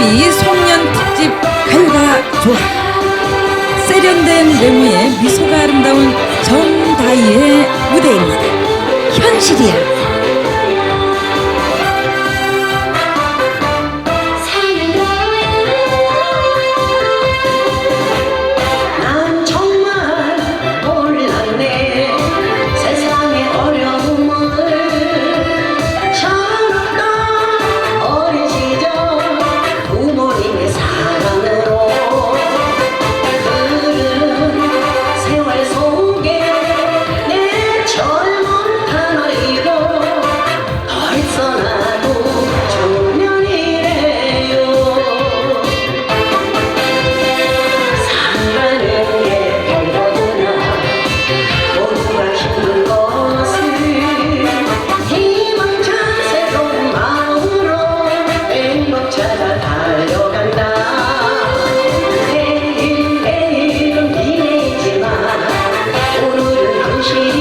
우리 송년 특집 가요가 좋아 세련된 외모에 미소가 아름다운 she's